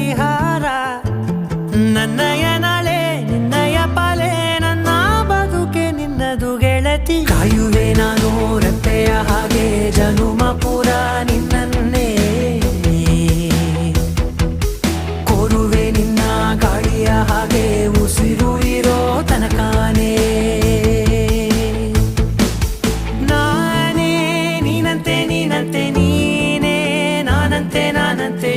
ಪರಿಹಾರ. ನನ್ನಯ ನಳೆ ನಿನ್ನಯ ಪಾಲೆ ನನ್ನ ಬದುಕೆ, ನಿನ್ನದು ಗೆಳತಿ. ಕಾಯುವೆ ನಾನು, ರತ್ತೆಯ ಹಾಗೆ, ಜನುಮ ಪೂರ ನಿನ್ನನ್ನೇ. ಕೋರುವೆ ನಿನ್ನ ಗಾಳಿಯ ಹಾಗೆ, ಉಸಿರು ಇರೋ ತನಕಾನೇ ನಾನೇ, ನೀನಂತೆ ನೀನಂತೆ, ನೀನೇ, ನಾನಂತೆ ನಾನಂತೆ